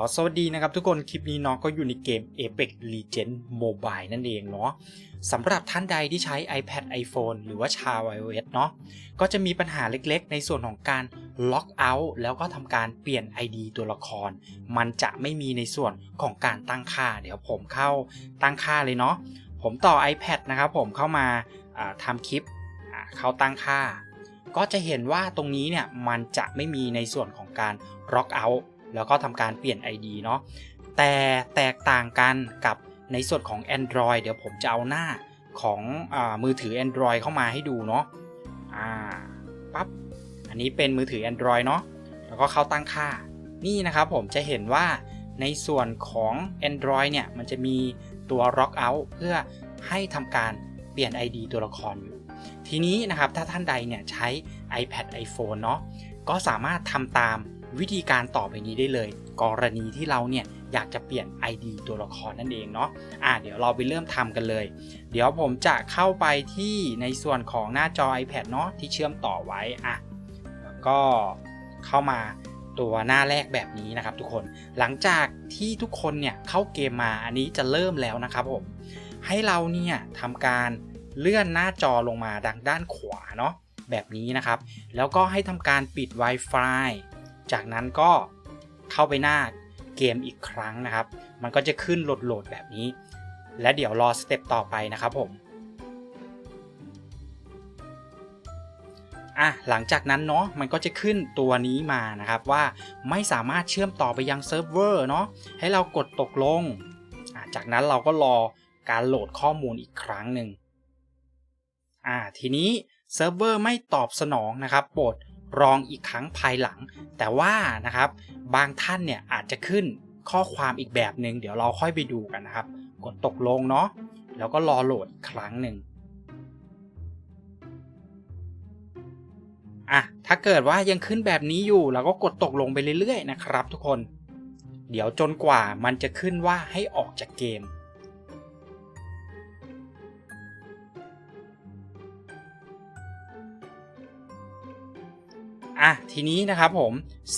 ก็สวัสดีนะครับทุกคนคลิปนี้เนาะก็อยู่ในเกม Apex Legends Mobile นั่นเองเนาะสำหรับท่านใดที่ใช้ iPad iPhone หรือว่าชาว iOS เนาะก็จะมีปัญหาเล็กๆ ในส่วนของการล็อกเอาท์แล้วก็ทำการเปลี่ยน ID ตัวละคร มันจะไม่มีในส่วนของการตั้งค่า เดี๋ยวผมเข้าตั้งค่าเลยเนาะผมต่อ iPad นะครับผมเข้ามาทำคลิปเข้าตั้งค่า ก็จะเห็นว่าตรงนี้เนี่ยมันจะไม่มีในส่วนของการล็อกเอาท์ แล้วก็ทำการเปลี่ยน ID เนาะแต่แตกต่างกันกับในส่วนของ Android เดี๋ยวผมจะเอาหน้าของอมือถือ Android เข้ามาให้ดูเนาะอ่าปั๊บอันนี้เป็นมือถือ Android เนาะแล้วก็เข้าตั้งค่า นี่นะครับผมจะเห็นว่าในส่วนของ Android เนี่ย มันจะมีตัว Lock Out เพื่อให้ทำการเปลี่ยน ID ตัวละครอยู่ ทีนี้นะครับ ถ้าท่านใดเนี่ย ใช้ iPad iPhone เนาะก็สามารถทำตาม วิธีการต่อไปนี้ได้เลย กรณีที่เราเนี่ยอยากจะเปลี่ยน ID ตัวละครนั่นเองเนาะอะเดี๋ยวเราไปเริ่มทำกันเลย เดี๋ยวผมจะเข้าไปที่ในส่วนของหน้าจอ iPad เนาะที่เชื่อมต่อไว้อะแล้วก็เข้ามาตัวหน้าแรกแบบนี้นะครับทุกคนหลังจากที่ทุกคนเนี่ยเข้าเกมมาอันนี้จะเริ่มแล้วนะครับผมให้เราเนี่ยทำการเลื่อนหน้าจอลงมาดังด้านขวาเนาะแบบนี้นะครับ แล้วก็ให้ทำการปิด Wi-Fi จากนั้นก็เข้าไปหน้าเกมอีกครั้งนะครับ มันก็จะขึ้นโหลดๆแบบนี้ และเดี๋ยวรอสเต็ปต่อไปนะครับผมอะหลังจากนั้นเนาะมันก็จะขึ้นตัวนี้มานะครับว่าไม่สามารถเชื่อมต่อไปยังเซิร์ฟเวอร์เนาะให้เรากดตกลงอะจากนั้นเราก็รอการโหลดข้อมูลอีกครั้งหนึ่งอ่าทีนี้เซิร์ฟเวอร์ไม่ตอบสนองนะครับโปรด รองอีกครั้งภายหลัง แต่ว่านะครับบางท่านเนี่ยอาจจะขึ้นข้อความอีกแบบหนึ่งเดี๋ยวเราค่อยไปดูกันนะครับ กดตกลงเนาะแล้วก็รอโหลดครั้งหนึ่งอะถ้าเกิดว่ายังขึ้นแบบนี้อยู่เราก็กดตกลงไปเรื่อยๆนะครับ ทุกคน เดี๋ยวจนกว่ามันจะขึ้นว่าให้ออกจากเกม อะทีนี้นะครับผม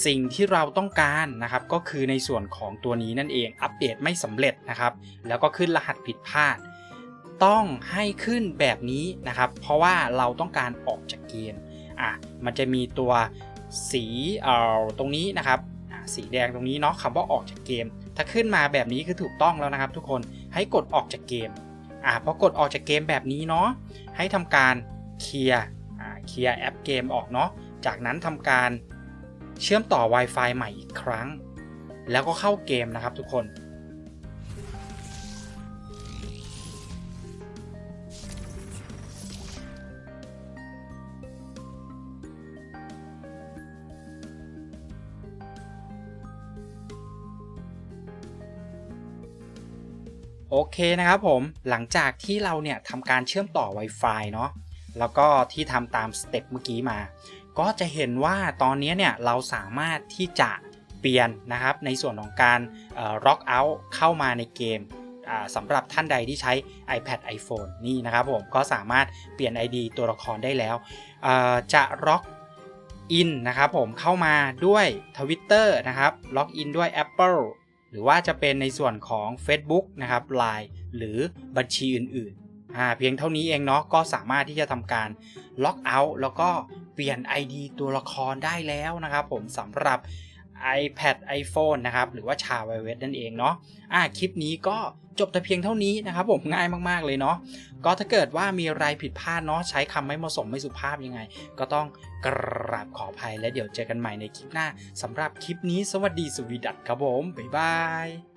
สิ่งที่เราต้องการนะครับก็คือในส่วนของตัวนี้นั่นเองอัปเดตไม่สำเร็จนะครับแล้วก็ขึ้นรหัสผิดพลาด ต้องให้ขึ้นแบบนี้นะครับเพราะว่าเราต้องการออกจากเกมอะมันจะมีตัวสีเอ่อตรงนี้นะครับสีแดงตรงนี้เนาะคำว่าออกจากเกม ถ้าขึ้นมาแบบนี้คือถูกต้องแล้วนะครับทุกคนให้กดออกจากเกมอะพอกดออกจากเกมแบบนี้เนาะให้ทำการเคลียร์อะเคลียร์แอปเกมออกเนาะ จากนั้นทำการเชื่อมต่อ Wi-Fi ใหม่อีกครั้ง แล้วก็เข้าเกมนะครับทุกคน โอเคนะครับผม หลังจากที่เราเนี่ยทำการเชื่อมต่อ Wi-Fi เนาะ แล้วก็ที่ทำตามสเต็ปเมื่อกี้มา ก็จะเห็นว่าตอนนี้เนี่ยเราสามารถที่จะเปลี่ยนนะครับในส่วนของการล็อกเอาท์เข้ามาในเกมสำหรับท่านใดที่ใช้ iPad iPhone นี่นะครับผมก็สามารถเปลี่ยน ID ตัวละครได้แล้ว จะล็อกอินนะครับผมเข้ามาด้วย Twitter นะครับล็อกอินด้วย Apple หรือว่าจะเป็นในส่วนของ Facebook นะครับ Line หรือบัญชีอื่น ๆ อ่าเพียงเท่านี้เองเนาะก็สามารถที่จะทำการล็อกเอาท์แล้วก็เปลี่ยน ID ตัวละครได้แล้วนะครับผมสำหรับ iPad iPhone นะครับ หรือว่าชา iOS นั่นเองเนาะอ่าคลิปนี้ก็จบแต่เพียงเท่านี้นะครับผมง่ายมากๆเลยเนาะก็ถ้าเกิดว่ามีอะไรผิดพลาดเนาะใช้คำไม่เหมาะสมไม่สุภาพยังไง ก็ต้องกราบขออภัยและเดี๋ยวเจอกันใหม่ในคลิปหน้าสำหรับคลิปนี้สวัสดีสวีดัตครับผมบ๊ายบาย